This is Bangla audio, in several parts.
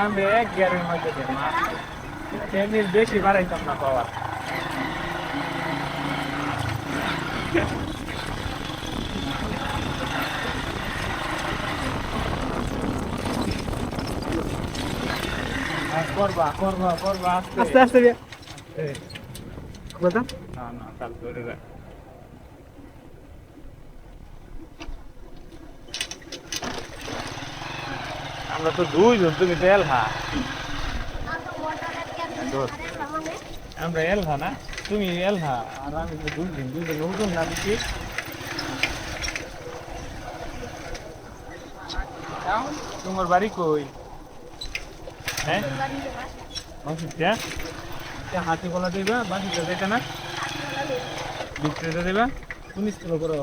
আমি এক গিয়ারের মধ্যে দিই মা এমনি বেশি বাড়াইতাম না পাওয়ার আর করবা করবা করবা আস্তে আস্তে আস্তে রে এই, কথা না না তার আমরা তো দুইজন তুমি তো এলহা। আমরা এলহা না তুমি এলহা আর আমি তো দুইজন দুইজন নতুন না দেখি। তোমার বাড়ি কই? হ্যাঁ? বাসিটা হাতি গলা দিবা বাসিটা যেটা না? বিক্রেতা দিবা? কোন স্কুলে করো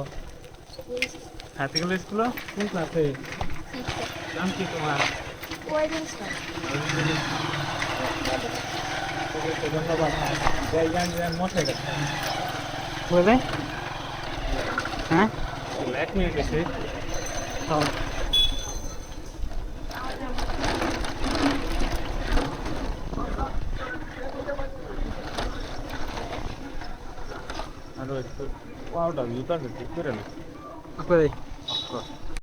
হাতিগুলো স্কুল? কোন ক্লাসে? নাম কি তোমার ধন্যবাদ জয় গান জয় মশাই বলে হ্যাঁ এক মিনিট এসে হ্যাঁ আর একটু পাউডার জুতা করে না করে অফ